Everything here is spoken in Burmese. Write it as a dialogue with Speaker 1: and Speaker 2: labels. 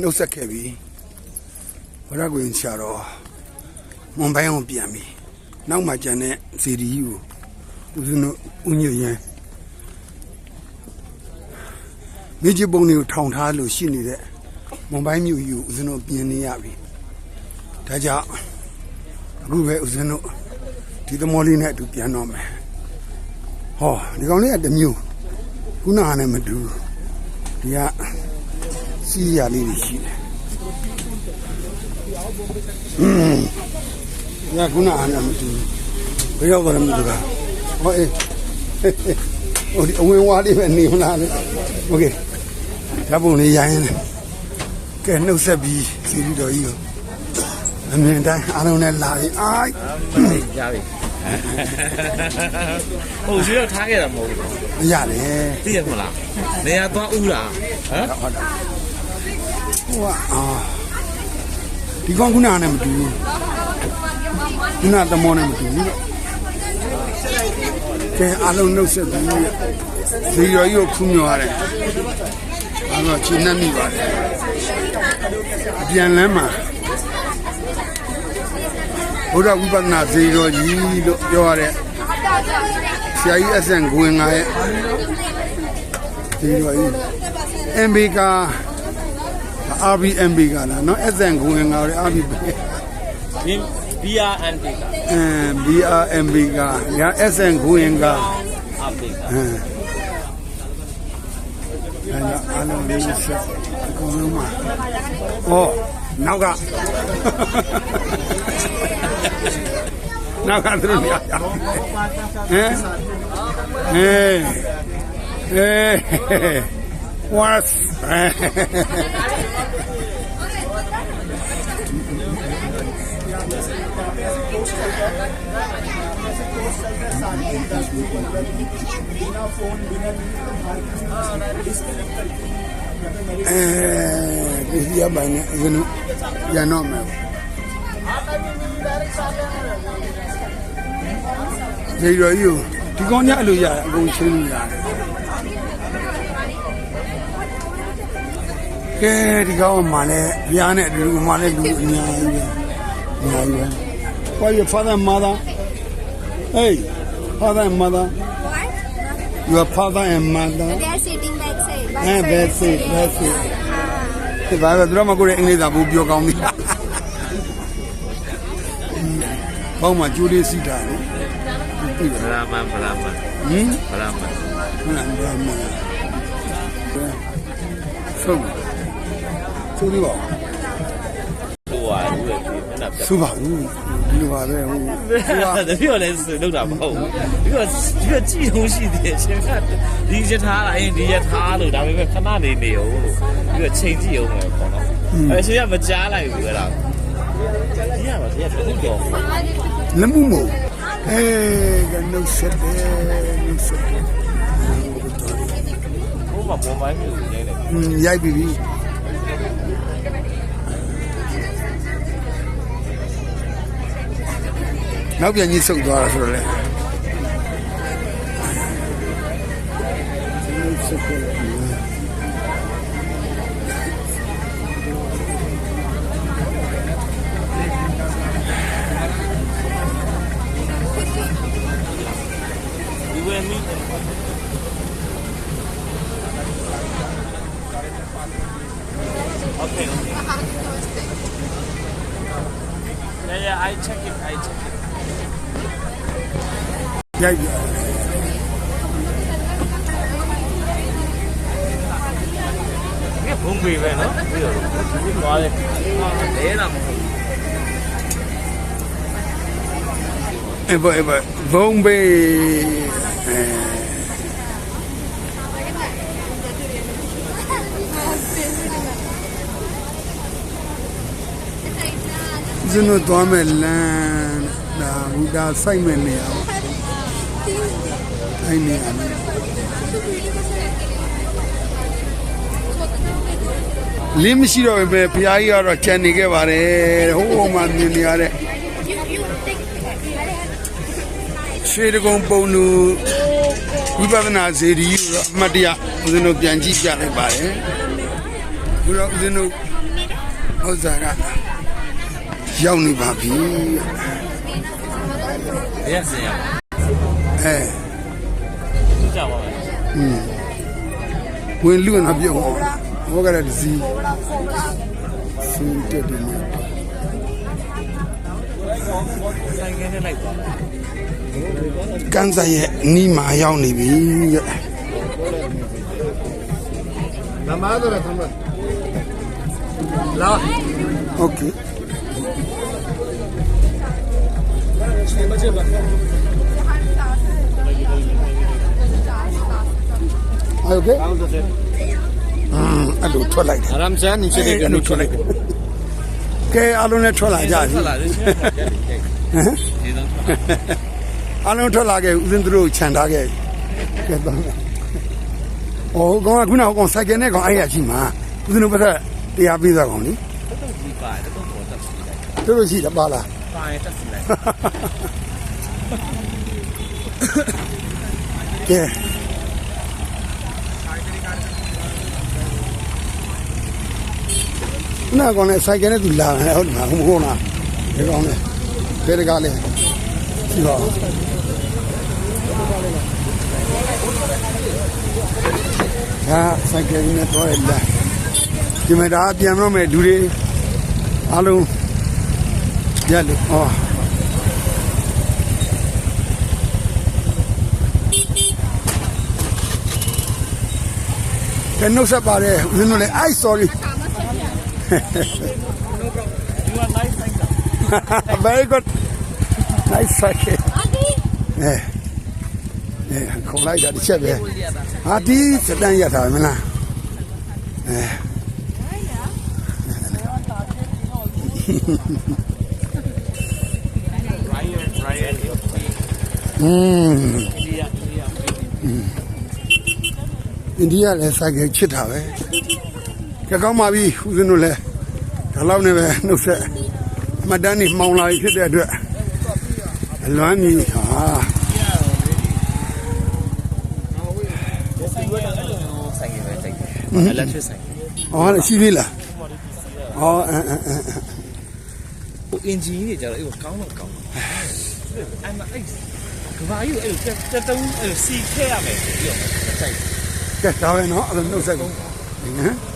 Speaker 1: နှုတ်ဆက်ခဲ့ပြီဝရကွင်ဆရာတော်မွန်ပိုင်းအောင်ပြန်ပြီနောက်မှကျန်တဲ့စီဒီကိုဦးဇင်းတို့ဦးညွန့်ရင်မြေကြီးပုံတွေကိုထောင်ထားလို့ရှိနေတဲ့မွန်ပိုင်းမြို့ကြီးကိုဦးဇင်းတို့ပြင်နေရပြီဒါကြောင့်အခုပဲဦးဇင်းတို့ဒီသမောလေးနဲ့အတူပြန်တော့မယ်ဟောဒီကောင်လေးကတစ်မျိုးခုနကနဲ့မတူဘူးဒီက စီးရလေးတွေရှိတယ်။ညကုနာအနာမတူဘယ်ရောက်ပါလဲမတူက။ဟောအေးဟိုဒီအဝင်ဝါးလေးပဲနေမလားလေ။ Okay ။ဓာတ်ပုံလေးရိုင်းတယ်။ကဲနှုတ်ဆက်ပြီးစီရီတော်ကြီးကိုအမြင်တိုင်းအားလုံးနဲ့လာပြီ။အိုက်။
Speaker 2: ရပြီ။ဟိုရွှေတော့ထားခဲ့တာမဟုတ်ဘူး။
Speaker 1: မရတယ်။
Speaker 2: သိရမလား။နေရာသွားဥလား။ဟမ်။
Speaker 1: ဟုတ်တယ်။ ဟိုကအာဒီကောင်ခုနကနဲ့မတူဘူးခုနသမောနဲ့မတူဘူးကဲအားလုံးနှုတ်ဆက်ပြီးဇီရောကြီးကိုခူးမြော်ရတယ်အားလုံးချင်းနှက်မိပါတယ်အပြန်လမ်းမှာဘုရားဝိပဿနာဇီရောကြီးလို့ပြောရတဲ့ဆရာကြီးအဆန်ဂဝင်ငါရဲ့ဇီရောကြီး MB က RBMB ကလားနော် SN ကိုဝင်ကလည်း
Speaker 2: RBMB BRMB က
Speaker 1: အဲ BRMB ကညာ SN ကိုဝင်က
Speaker 2: RBMB
Speaker 1: အဲအားလုံးလေးဆက်အကုန်လုံးမှာဩနောက်ကနောက်ကသူတို့ညာဟမ်ဟဲ့ဟဲ့ what's အဲဒီရပါနေအရင်ရန်တော့မယ်ဒီရောယူဒီကောင်းညအလိုရအကုန်ချင်းလို့ရတယ် ကဲဒီကောင်းမှလည်းဘုရားနဲ့ဒီလိုမှလည်းလူအများကြီးပဲအများကြီးပဲ Why your father and mother Hey father and mother
Speaker 3: What?
Speaker 1: Your father and mother
Speaker 3: They are sitting back side. Back
Speaker 1: Eh,
Speaker 3: side,
Speaker 1: back
Speaker 3: back
Speaker 1: side, back side.
Speaker 3: Ah.
Speaker 1: ဒီဘာပဲသူတို့မကိုရဲ့အင်္ဂလိပ်သာဘူးပြောကောင်းပြီဘောင်းမှာကျိုးလေးစီးတာနော်ပြီ
Speaker 2: ဗလာမန်ဗလာမန်
Speaker 1: ဟင်
Speaker 2: ဗလာမန်
Speaker 1: ဟုတ်လားဘာမှဆုံး သူဒီပါ
Speaker 2: ဟိုဟာလူရဲ့မျက်နှာပြတ်
Speaker 1: သူပါဘူးဒီလိုပါပဲဟို
Speaker 2: တပြိုလဲလောက်တာမဟုတ်ဘူးဒီကဒီကကြည့်လို့ရှိသေးတယ်ရှင်ကဒီရထားလာရင်ဒီရထားလို့ဒါပေမဲ့ခဏနေနေအောင်လို့ဒီကချိန်ကြည့်အောင်ပဲပေါ့နော်အဲရှင်ကမကြားလိုက်ဘူးအဲ့ဒါဒီကပါဒီကဘုတော့
Speaker 1: လက်မှုမို့အဲကနှုတ်ဆက်တယ်နှုတ်ဆက်တယ်
Speaker 2: ဘုမပေါ်ပိုင်းမျိုးနေတယ်
Speaker 1: ဟင်းရိုက်ပြီပြီ နောက်ပြန်ကြီးဆုတ်သွားတာဆိုတော့လေဆုတ်သွားတယ်
Speaker 2: ဒီဝဲမီโอเค Yeah, yeah, I check it, I check it.
Speaker 1: ရိုက်ပြီ
Speaker 2: ဒီဘုံပေပဲနော်ပြီးတော့ဒီသွားတယ်လဲတာမဟုတ်
Speaker 1: အဲ့ဘအဲ့ဘဘုံဘေးအဲဇင်းတို့သွားမဲ့လမ်းဒါဘူတာစိုက်မဲ့နေရ အောင်အဲ့နေရာမှာလင်းမရှိတော့ပဲဘုရားကြီးကတော့ကြံနေခဲ့ပါတယ်ဟိုးဟိုမှမြင်နေရတဲ့
Speaker 3: You, you take.
Speaker 1: ရွှေတကုံပုံလူဝိပဿနာဇေဒီကိုတော့အမှတ်တရဦးဇင်းတို့ပြန်ကြည့်ကြလိုက်ပါတယ်ဘုရားဦးဇင်းတို့ဟောစားကရောက်နေပါပြီ
Speaker 2: ဘယ်ရစင်ရ
Speaker 1: အဲ
Speaker 2: ကြောက်ပါမယ်
Speaker 1: ဝင်လူနာပြုံးအောင်ဟောကြတဲ့စီစင်တက်တယ်နေ
Speaker 2: ဆိုင်ကနဲ့လိုက်ပါ
Speaker 1: ကန်ဆိုင်ရဲ့နီးမှာရောက်နေပြီတဲ့
Speaker 2: လာ
Speaker 1: โอเคโอเค อืมအဲ့လိုထွက်လိုက်တယ်
Speaker 2: အာရမ်ဆန်နေချစ်တဲ့ကနုထွက်လိုက်တယ်
Speaker 1: ကဲအားလုံးနဲ့ထွက်လာကြပြီ
Speaker 2: ထွက်လာတယ်ရှင်ဒီတော့
Speaker 1: အားလုံးထွက်လာခဲ့ဦးဇင်းသူတို့ခြံထားခဲ့ကဲတော့ဩကောင်ကခုနကကောင်စိုက်ကယ်နဲ့ကောင်အဲ့ရရှိမှာဦးဇင်းတို့ဘက်ကတရားပေးသွားကောင်လी
Speaker 2: ဒီပါတယ်တော့ပေါ်တက်စီလိုက်
Speaker 1: တို့လို့ရှိတယ်ပါလား
Speaker 2: ပါတယ်တက်စီလိုက်
Speaker 1: ကဲ နာကောင်နဲ့ဆိုင်ကယ်နဲ့သူလာတယ်ဟုတ်တယ်မဟုတ်လားဒီကောင်နဲ့ဘယ်တကားလဲဒီတော့ဟာဆိုင်ကယ်နဲ့တော့လာဒီမှာဒါပြန်မလို့မဲ့လူတွေအားလုံးရလို့ဟောကဲနှုတ်ဆက်ပါတယ်ဦးဇင်းတို့လည်း I sorry
Speaker 2: you are nice like that
Speaker 1: very good nice sake
Speaker 3: Adi.
Speaker 1: အဲအဲခေါ်လိုက်တာတစ်ချက်ပဲဟာဒီစတန်ရထားမလားအဲ
Speaker 2: Ryan Ryan
Speaker 1: อืม
Speaker 2: India India
Speaker 1: အိန္ဒိယလည်းစို ကကောင်းပါပြီဦးဇင်းတို့လည်းဒါလောက်နဲ့ပဲနှုတ်ဆက်အမတန်းနေမှောင်လာပြီဖြစ်တဲ့အတွက်အလွမ်းကြီးဟာအော်လည်းရှိသေးလားအော်အင်းအင်း
Speaker 2: ဟိုအင်ဂျင်ကြီးကြတော့အေးကောင်းတော့ကောင်းအမအဲ့ကဘာယူအဲ့တက်တုံးအဲ့စီခဲရမယ်ပြောတယ်ဆိုင်
Speaker 1: ကဲဒါပဲနော်အဲ့လိုနှုတ်ဆက်ကုန်နော်